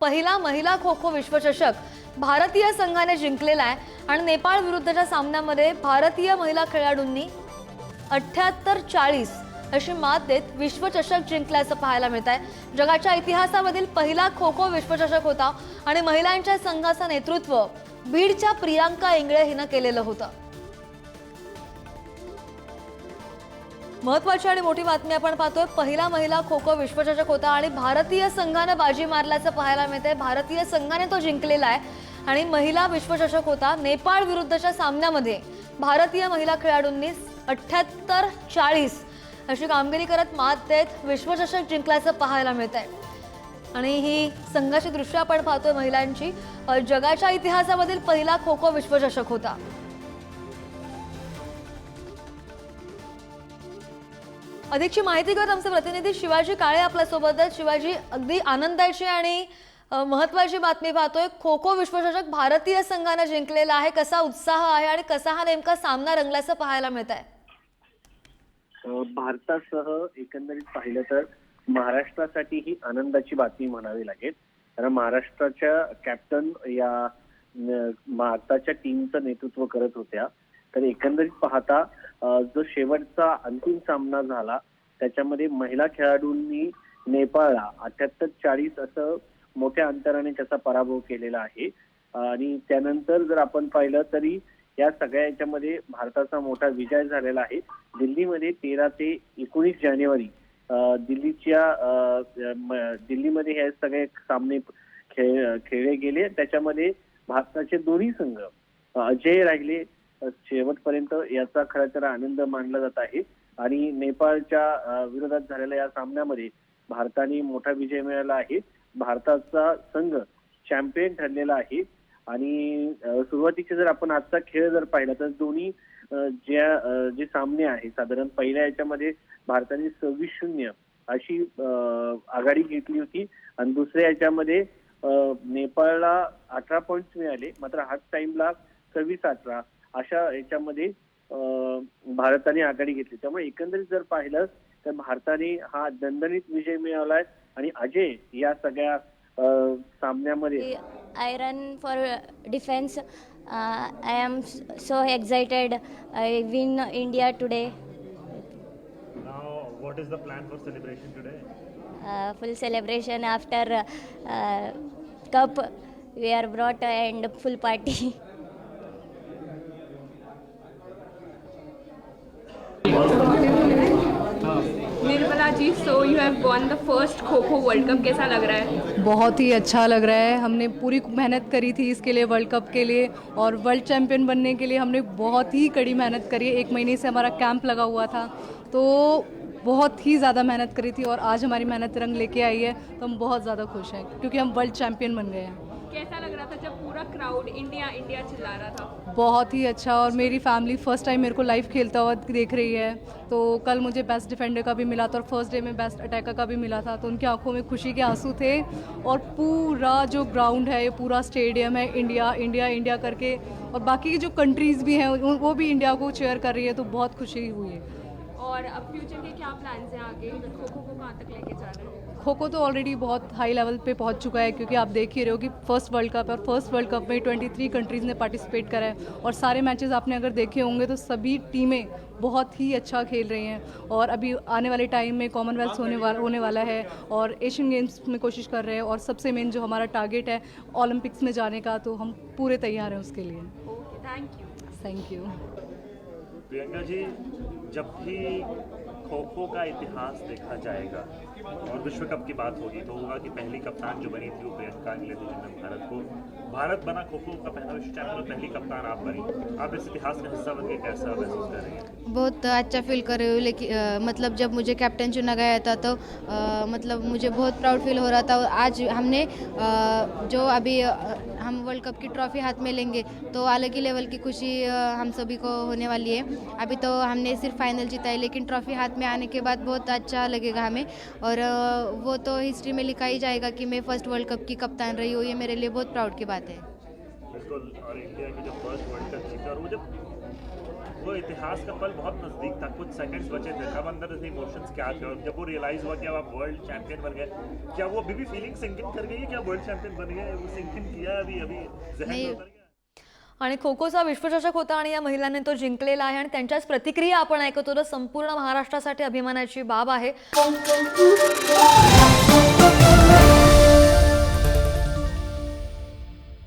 पहिला महिला खो खो विश्वचषक भारतीय संघाने जिंकलेला आहे आणि नेपाळ विरुद्धच्या सामन्यामध्ये भारतीय महिला खेळाडूंनी अठ्ठ्याहत्तर चाळीस अशी मात देत विश्वचषक जिंकल्याचं पाहायला मिळत आहे. जगाच्या इतिहासामधील पहिला खो खो विश्वचषक होता आणि महिलांच्या संघाचं नेतृत्व बीडच्या प्रियांका इंगळे हिनं केलेलं होतं. महत्वाची आणि मोठी बातमी आपण पाहतोय. पहिला महिला खो खो विश्वचषक होता आणि भारतीय संघानं बाजी मारल्याचं पाहायला मिळतंय. भारतीय संघाने तो जिंकलेला आहे. आणि महिला विश्वचषक होता नेपाळ विरुद्धच्या सामन्यामध्ये. भारतीय महिला खेळाडूंनी अठ्ठ्याहत्तर चाळीस अशी कामगिरी करत मात देत विश्वचषक जिंकल्याचं पाहायला मिळत आहे आणि ही संघाची दृश्य आपण पाहतोय महिलांची. जगाच्या इतिहासामधील पहिला खो खो विश्वचषक होता. अधिकची माहिती करत आमचे प्रतिनिधी शिवाजी काळे आपल्यासोबत शिवाजी अगदी आनंदाची आणि महत्वाची बातमी पाहतोय. खो खो विश्वचषक भारतीय संघानं जिंकलेला आहे. कसा उत्साह आहे आणि कसा हा नेमका सामना रंगल्याचं पाहायला मिळत आहे भारतासह एकंदरीत पाहिलं तर महाराष्ट्रासाठी ही आनंदाची बातमी म्हणावी लागेल. कारण महाराष्ट्राच्या कॅप्टन या भारताच्या टीमचं नेतृत्व करत होत्या. तर एकंदरीत पाहता जो शेवटचा अंतिम सामना झाला त्याच्यामध्ये महिला खेळाडूंनी नेपाळला अठ्याहत्तर चाळीस असं मोठ्या अंतराने त्याचा पराभव केलेला आहे. आणि त्यानंतर जर आपण पाहिलं तरी या सगळ्या याच्यामध्ये भारताचा मोठा विजय झालेला आहे. दिल्लीमध्ये तेरा ते एकोणीस जानेवारी दिल्लीच्या दिल्लीमध्ये हे सगळे सामने खेळ खेळले गेले. त्याच्यामध्ये भारताचे दोन्ही संघ अजय राहिले शेवटपर्यंत याचा खरं तर आनंद मानला जात आहे. आणि नेपाळच्या विरोधात झालेल्या या सामन्यामध्ये भारताने मोठा विजय मिळाला आहे. भारताचा संघ चॅम्पियन ठरलेला आहे. आणि सुरुवातीचे जर आपण आजचा खेळ जर पाहिला तर दोन्ही ज्या जे सामने आहे साधारण पहिल्या याच्यामध्ये भारताने सव्वीस शून्य अशी आघाडी घेतली होती. आणि दुसऱ्या याच्यामध्ये नेपाळला अठरा पॉईंट मिळाले. मात्र हाफ टाइमला सव्वीस अठरा अशा याच्यामध्ये भारताने आघाडी घेतली. त्यामुळे एकंदरीत जर पाहिलं तर भारताने हा दणदणीत विजय मिळवलाय आणि अजय या सगळ्या सामन्यामध्ये iron for defence I am so excited I win India today what is the plan for celebration today? uh, full celebration after uh, cup we are brought and full party. Nirmala ji so you first kho kho world cup कैसा लग रहा है? बहुत ही अच्छा लग रहा है। हमने पूरी मेहनत करी थी इसके लिए वर्ल्ड कप के लिए और वर्ल्ड चैम्पियन बनने के लिए हमने बहुत ही कड़ी मेहनत करी। है एक महीने से हमारा कैंप लगा हुआ था तो बहुत ही ज़्यादा मेहनत करी थी और आज हमारी मेहनत रंग लेके आई है तो हम बहुत ज़्यादा खुश हैं क्योंकि हम वर्ल्ड चैम्पियन बन गए हैं। कैसा लग रहा था जब पूरा क्राउड इंडिया इंडिया चिल्ला रहा था? बहुत ही अच्छा और मेरी फैमिली फ़र्स्ट टाइम मेरे को लाइव खेलता हुआ देख रही है। तो कल मुझे बेस्ट डिफेंडर का भी मिला था और फ़र्स्ट डे में बेस्ट अटैकर का भी मिला था। तो उनकी आँखों में खुशी के आँसू थे और पूरा जो ग्राउंड है, ये पूरा स्टेडियम है इंडिया इंडिया इंडिया करके। और बाकी की जो कंट्रीज़ भी हैं, वो भी इंडिया को चेयर कर रही है तो बहुत खुशी हुई। है और अब फ्यूचर के क्या प्लान्स हैं आगे? खो खो को कहाँ तक लेके जा रहे हैं? खो खो तो ऑलरेडी बहुत हाई लेवल पे पहुँच चुका है क्योंकि आप देख ही रहे हो कि फ़र्स्ट वर्ल्ड कप और फ़र्स्ट वर्ल्ड कप में 23 कंट्रीज़ ने पार्टिसिपेट करा है। और सारे मैचेस आपने अगर देखे होंगे तो सभी टीमें बहुत ही अच्छा खेल रही हैं। और अभी आने वाले टाइम में कॉमनवेल्थ होने वाला होने वाला है और एशियन गेम्स में कोशिश कर रहे हैं और सबसे मेन जो हमारा टारगेट है ओलंपिक्स में जाने का तो हम पूरे तैयार हैं उसके लिए। Okay thank you thank you Priyanka ji जब भी खो खो का इतिहास देखा जाएगा और विश्व कप की बात होगी तो होगा कि पहली कप्तान जो बनी थी वो प्रियंका इंग्ले थी जिन्होंने भारत को। भारत बना खो खो का पहला विश्व चैंपियन और पहली कप्तान आप बनी। आप इस इतिहास का हिस्सा बन कैसा महसूस कर रही हैं? बहुत अच्छा फील कर रही हूँ लेकिन मतलब जब मुझे कैप्टन चुना गया था तो अ, मतलब मुझे बहुत प्राउड फील हो रहा था। और आज हमने अ, जो अभी अ, हम वर्ल्ड कप की ट्रॉफी हाथ में लेंगे तो अलग ही लेवल की खुशी हम सभी को होने वाली है। अभी तो हमने सिर्फ़ फाइनल जीता है लेकिन ट्रॉफी हाथ में आने के बाद बहुत अच्छा लगेगा हमें। और अ, वो तो हिस्ट्री में लिखा ही जाएगा कि मैं फ़र्स्ट वर्ल्ड कप की कप्तान रही हूँ ये मेरे लिए बहुत प्राउड की बात है। बिल्कुल और इंडिया की जो फ़र्स्ट वर्ल्ड कप जीता और वो जब वो इतिहास का पल बहुत नज़दीक था कुछ सेकंड्स बचे थे तब अंदर से इमोशंस क्या थे और जब वो रियलाइज़ हुआ कि अब आप वर्ल्ड चैंपियन बन गए क्या वो अभी भी फीलिंग सिंकिंग कर गई है क्या वर्ल्ड चैंपियन बन गए वो सिंकिंग किया अभी अभी जहन आणि खो खोचा विश्वचषक होता आणि या महिलांनी तो जिंकलेला आहे आणि त्यांच्याच प्रतिक्रिया आपण ऐकतो तर संपूर्ण महाराष्ट्रासाठी अभिमानाची बाब आहे.